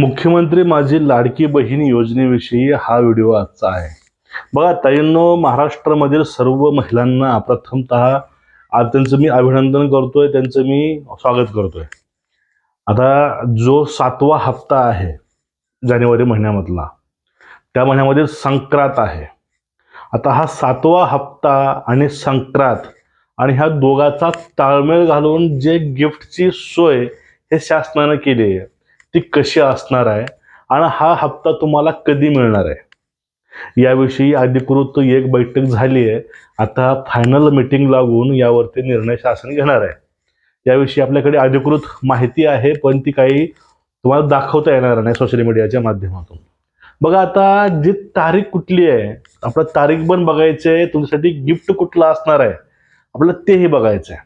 मुख्यमंत्री माझी लाडकी बहीण योजनेविषयी हा व्हिडिओ आजचा आहे. बघा ताईंनो महाराष्ट्रामधील सर्व महिलांना प्रथमतः आज त्यांचं मी अभिनंदन करतोय त्यांचं मी स्वागत करतोय. आता जो सातवा हप्ता आहे जानेवारी महिन्यामधला त्या महिन्यामध्ये संक्रांत आहे. आता हा सातवा हप्ता आणि संक्रांत आणि ह्या दोघाचा ताळमेळ घालून जे गिफ्टची सोय हे शासनानं केली आहे. ती कशी असणार आहे आणि हा हप्ता तुम्हाला कधी मिळणार आहे? याविषयी अधिकृत एक बैठक झाली आहे. आता फायनल मीटिंग लागून यावरती निर्णय शासन घेणार आहे. याविषयी आपल्याकडे अधिकृत माहिती आहे पण ती काही तुम्हाला दाखवता येणार नाही सोशल मीडियाच्या माध्यमातून. बघा आता जी तारीख कुठली आहे? आपलं तारीख पण बघायची आहे तुमच्यासाठी गिफ्ट कुठलं असणार आहे? आपल्याला तेही बघायचं आहे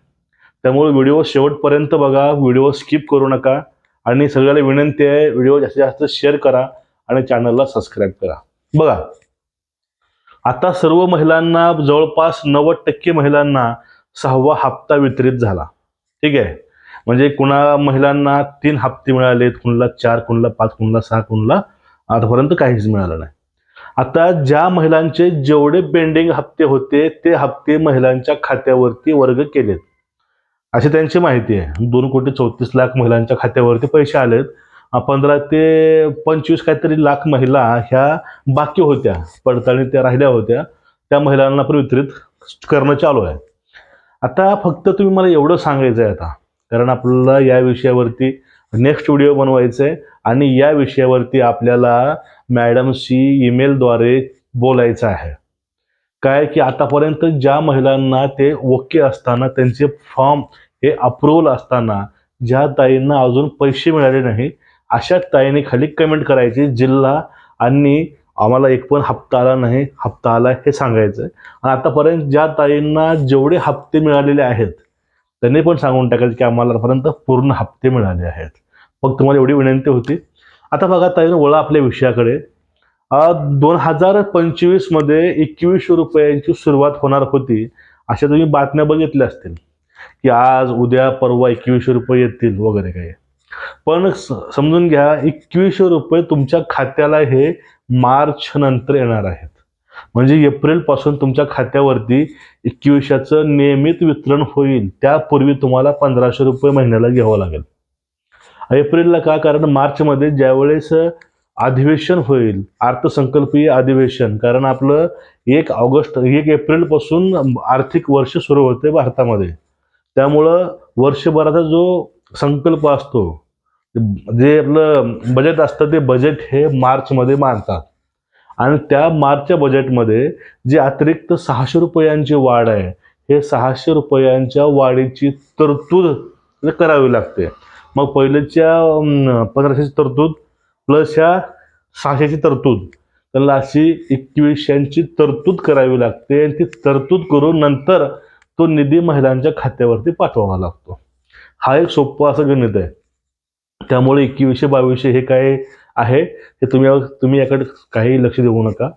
त्यामुळे व्हिडिओ शेवटपर्यंत बघा व्हिडिओ स्किप करू नका. आणि सगळ्याला विनंती आहे व्हिडिओ जास्तीत जास्त शेअर करा आणि चॅनलला सबस्क्राईब करा. बघा आता सर्व महिलांना जवळपास नव्वद टक्के महिलांना सहावा हप्ता वितरित झाला. ठीक आहे? म्हणजे कुणा महिलांना तीन हप्ते मिळालेत कुणाला चार कुणाला पाच कुणाला सहा कुणाला आतापर्यंत काहीच मिळालं नाही. आता ज्या महिलांचे जेवढे पेंडिंग हप्ते होते ते हप्ते महिलांच्या खात्यावरती वर्ग केलेत. अशी त्यांची माहिती आहे. दोन कोटी चौतीस लाख महिलांच्या खात्यावरती पैसे आलेत. पंधरा ते पंचवीस काहीतरी लाख महिला ह्या बाकी होत्या. पडताळणी त्या राहिल्या होत्या. त्या महिलांना पण वितरित करणं चालू आहे. आता फक्त तुम्ही मला एवढं सांगायचं आहे आता. कारण आपल्याला या विषयावरती नेक्स्ट व्हिडिओ बनवायचा आहे आणि या विषयावरती आपल्याला मॅडमशी ईमेलद्वारे बोलायचं आहे. काय की आतापर्यंत ज्या महिलांना ते ओके असताना त्यांचे फॉर्म हे अप्रुव्हल असताना ज्या ताईंना अजून पैसे मिळाले नाही अशा ताईने खाली कमेंट करायची जिल्हा आणि आम्हाला एक पण हप्ता आला नाही हप्ता आला हे सांगायचं. आहे आणि आतापर्यंत ज्या ताईंना जेवढे हप्ते मिळालेले आहेत त्यांनी पण सांगून टाकायचं की आम्हाला आतापर्यंत पूर्ण हप्ते मिळाले आहेत. मग तुम्हाला एवढी विनंती होती. आता बघा ताईनं वळा आपल्या विषयाकडे. दोन हजार पंचवीसमध्ये एकवीसशे रुपयांची सुरुवात होणार होती. अशा तुम्ही बातम्या बघितल्या असतील. की आज उद्या परवा एकवीसशे रुपये येतील वगैरे काही. पण समजून घ्या एकवीसशे रुपये तुमच्या खात्याला हे मार्च नंतर येणार आहेत. म्हणजे एप्रिलपासून तुमच्या खात्यावरती एकवीसशेचं नियमित वितरण होईल. त्यापूर्वी तुम्हाला पंधराशे रुपये महिन्याला घ्यावं लागेल. एप्रिलला का? कारण मार्चमध्ये ज्यावेळेस अधिवेशन होईल अर्थसंकल्पीय अधिवेशन. कारण आपलं एक ऑगस्ट एक एप्रिलपासून आर्थिक वर्ष सुरू होते भारतामध्ये. त्यामुळं वर्षभराचा जो संकल्प असतो जे आपलं बजेट असतं ते बजेट हे मार्चमध्ये मांडतात आणि त्या मार्चच्या बजेटमध्ये जे अतिरिक्त सहाशे रुपयांची वाढ आहे हे सहाशे रुपयांच्या वाढीची तरतूद करावी लागते. मग पहिल्याच्या पंधराशेची तरतूद प्लस ह्या सहाशेची तरतूद. त्यांना अशी एकवीसशेची तरतूद करावी लागते. आणि ती तरतूद करून नंतर तो निधी महिलांच्या खात्यावरती पाठवावा लागतो. हा एक सोपं असं गणित आहे. त्यामुळे एकवीसशे बावीसशे हे काय आहे? हे तुम्ही तुम्ही याकडे काही लक्ष देऊ नका.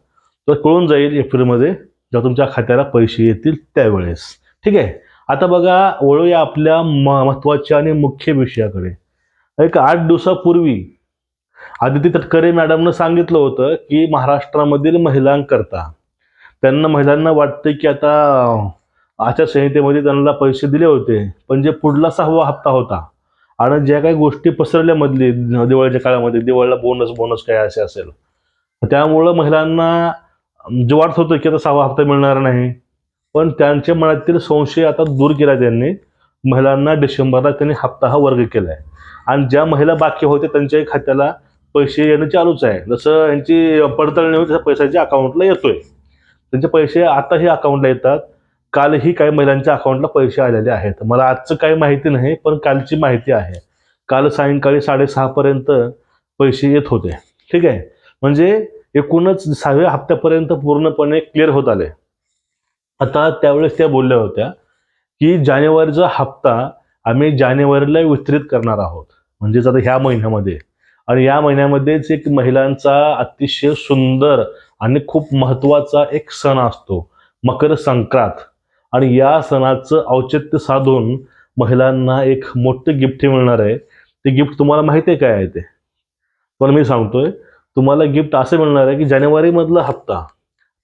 तर कळून जाईल एप्रिलमध्ये जेव्हा तुमच्या खात्याला पैसे येतील त्यावेळेस. ठीक आहे? आता बघा वळूया आपल्या म महत्त्वाच्या आणि मुख्य विषयाकडे. एक आठ दिवसापूर्वी आदिती तटकरे मॅडमनं सांगितलं होतं की महाराष्ट्रामधील महिलांकरता. त्यांना महिलांना वाटतं की आता आचारसंहितेमध्ये त्यांना पैसे दिले होते पण जे पुढला सहावा हप्ता होता आणि ज्या काही गोष्टी पसरल्या मधली दिवाळीच्या काळामध्ये दिवाळीला बोनस बोनस काय असे असेल त्यामुळं महिलांना जे वाटत होतं की आता सहावा हप्ता मिळणार नाही पण त्यांच्या मनातील संशय आता दूर केला त्यांनी. महिलांना डिसेंबरला त्यांनी हप्ता हा वर्ग केला आहे आणि ज्या महिला बाकी होत्या त्यांच्याही खात्याला पैसे येणं चालूच आहे. जसं यांची पडताळणी होती तसं पैशाच्या अकाउंटला येतोय. त्यांचे पैसे आताही अकाउंटला येतात. कालही काही महिलांच्या अकाउंटला पैसे आलेले आहेत. मला आजचं काही माहिती नाही पण कालची माहिती आहे. काल सायंकाळी साडेसहापर्यंत पैसे येत होते. ठीक आहे? म्हणजे एकूणच सहाव्या हप्त्यापर्यंत पूर्णपणे क्लिअर होत आले. आता त्यावेळेस त्या बोलल्या होत्या की जानेवारीचा हप्ता आम्ही जानेवारीला वितरित करणार आहोत. म्हणजेच आता ह्या महिन्यामध्ये. आणि या महिन्यामध्येच एक महिलांचा अतिशय सुंदर आणि खूप महत्त्वाचा एक सण असतो मकर संक्रांत. आणि या सणाचं औचित्य साधून महिलांना एक मोठं गिफ्ट मिळणार आहे. ते गिफ्ट तुम्हाला माहिती आहे काय आहे ते? पण मी सांगतोय तुम्हाला गिफ्ट असं मिळणार आहे की जानेवारीमधला हप्ता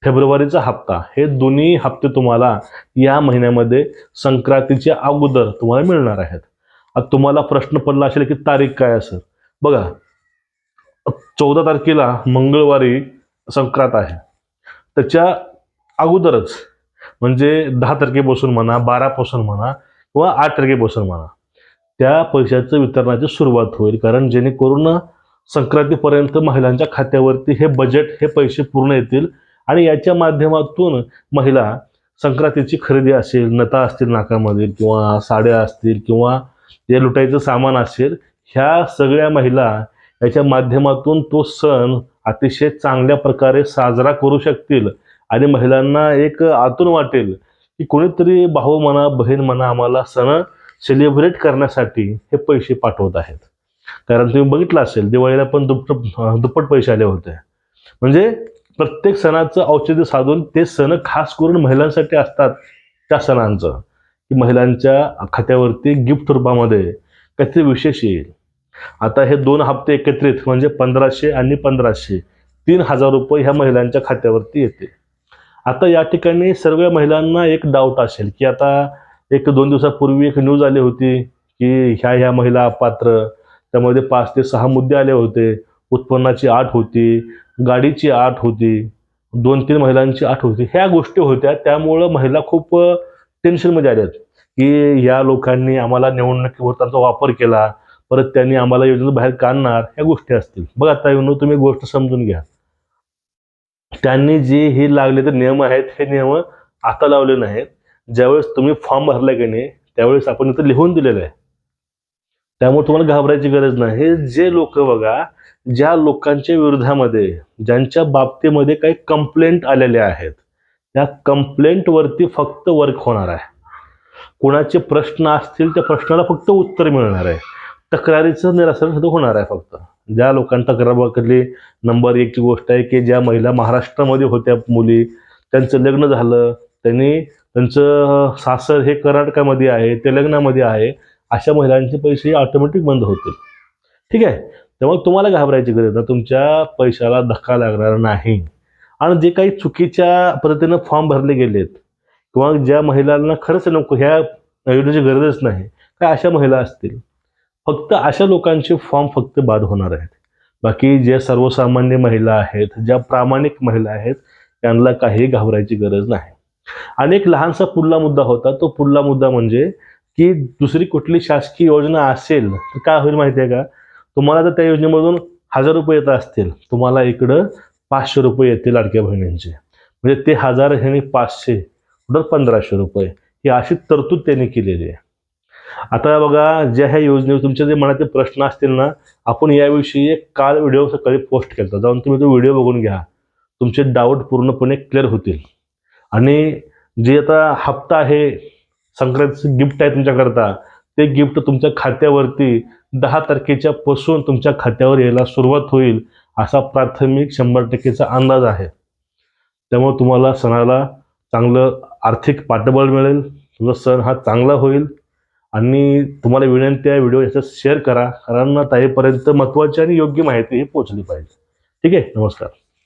फेब्रुवारीचा हप्ता हे दोन्ही हप्ते तुम्हाला या महिन्यामध्ये संक्रांतीच्या अगोदर तुम्हाला मिळणार आहेत. आता तुम्हाला प्रश्न पडला असेल की तारीख काय असेल? बघा चौदा तारखेला मंगळवारी संक्रांत आहे. त्याच्या अगोदरच म्हणजे दहा तारखेपासून म्हणा बारापासून म्हणा किंवा आठ तारखेपासून म्हणा त्या पैशाचं वितरणाची सुरुवात होईल. कारण जेणेकरून संक्रांतीपर्यंत महिलांच्या खात्यावरती हे बजेट हे पैसे पूर्ण येतील आणि याच्या माध्यमातून महिला संक्रांतीची खरेदी असेल नता असतील नाकामधील किंवा साड्या असतील किंवा ते लुटायचं सामान असेल ह्या सगळ्या महिला याच्या माध्यमातून तो सण अतिशय चांगल्या प्रकारे साजरा करू शकतील आणि महिलांना एक आतून वाटेल की कोणीतरी भाऊ म्हणा बहीण म्हणा आम्हाला सण सेलिब्रेट करण्यासाठी हे पैसे पाठवत आहेत. कारण तुम्ही बघितलं असेल दिवाळीला पण दुप्पट दुप्पट पैसे आले होते. म्हणजे प्रत्येक सणाचं औषध साधून ते सण खास करून महिलांसाठी असतात त्या सणांचं. की महिलांच्या खात्यावरती गिफ्ट रूपामध्ये काहीतरी विशेष येईल. आता हे दोन हप्ते एकत्रित म्हणजे पंधराशे आणि पंधराशे तीन हजार रुपये ह्या महिलांच्या खात्यावरती येते आता या ठिकाणी सर्व महिलांना एक डाऊट असेल की आता एक दोन दिवसापूर्वी एक न्यूज आली होती की ह्या ह्या महिला पात्र त्यामध्ये पाच ते सहा मुद्दे आले होते उत्पन्नाची आठ होती गाडीची आठ होती दोन तीन महिलांची आठ होती ह्या गोष्टी होत्या त्यामुळं महिला खूप टेन्शनमध्ये आल्या की या लोकांनी आम्हाला निवडणुकीवर त्यांचा वापर केला परत त्यांनी आम्हाला योजनेतून बाहेर काढणार ह्या गोष्टी असतील. बघ आता येऊन तुम्ही गोष्ट समजून घ्या. त्यांनी जे हे लागले ते नियम आहेत हे नियम आता लावले नाहीत. ज्यावेळेस तुम्ही फॉर्म भरला की नाही त्यावेळेस आपण इथं लिहून दिलेलं आहे. त्यामुळे तुम्हाला घाबरायची गरज नाही. जे लोक बघा ज्या लोकांच्या विरोधामध्ये ज्यांच्या बाबतीमध्ये काही कंप्लेंट आलेल्या आहेत त्या कंप्लेंटवरती फक्त वर्क होणार आहे. कुणाचे प्रश्न असतील त्या प्रश्नाला फक्त उत्तर मिळणार आहे. तक्रारीचं निरासन सुद्धा होणार आहे फक्त. ज्या लोकांना तक्रारबाकडली नंबर एकची गोष्ट आहे की ज्या महिला महाराष्ट्रामध्ये होत्या मुली त्यांचं लग्न झालं त्यांनी त्यांचं सासर हे कर्नाटकामध्ये आहे तेलंगणामध्ये आहे अशा महिलांचे पैसे ऑटोमॅटिक बंद होतील. ठीक आहे? त्यामुळे तुम्हाला घाबरायची गरज नाही. तुमच्या पैशाला धक्का लागणार नाही. आणि जे काही चुकीच्या पद्धतीनं फॉर्म भरले गेलेत किंवा ज्या महिलांना खरंच नको ह्या योजनेची गरजच नाही. काय अशा महिला असतील? फक्त अशा लोकांचे फॉर्म फक्त बाद होणार आहेत. बाकी ज्या सर्वसामान्य महिला आहेत ज्या प्रामाणिक महिला आहेत त्यांना काही घाबरायची गरज नाही. आणि एक लहानसा पुढला मुद्दा होता तो पुढला मुद्दा म्हणजे की दुसरी कुठली शासकीय योजना असेल तर काय होईल माहिती आहे का? तुम्हाला तर त्या योजनेमधून हजार रुपये येत असतील. तुम्हाला इकडं पाचशे रुपये येतील लाडक्या बहिणींचे. म्हणजे ते हजार ह्याने पाचशे पंधराशे रुपये. ही अशी तरतूद त्यांनी केलेली आहे. आता बघा ज्या ह्या योजनेवर तुमच्या जे मनातले प्रश्न असतील ना आपण याविषयी एक काल व्हिडिओ सकाळी पोस्ट केला जाऊन तुम्ही तो व्हिडिओ बघून घ्या. तुमचे डाऊट पूर्णपणे क्लिअर होतील. आणि जे आता हप्ता आहे संक्रांतीचं गिफ्ट आहे तुमच्याकरता ते गिफ्ट तुमच्या खात्यावरती दहा तारखेच्या पासून तुमच्या खात्यावर यायला सुरुवात होईल असा प्राथमिक शंभर टक्केचा अंदाज आहे. त्यामुळे तुम्हाला सणाला चांगलं आर्थिक पाठबळ मिळेल. तुमचा सण हा चांगला होईल. आणि तुम्हाला विनंती आहे व्हिडिओ याचा शेअर करा. कारण ताईपर्यंत महत्त्वाची आणि योग्य माहिती ही पोहोचली पाहिजे. ठीक आहे? नमस्कार.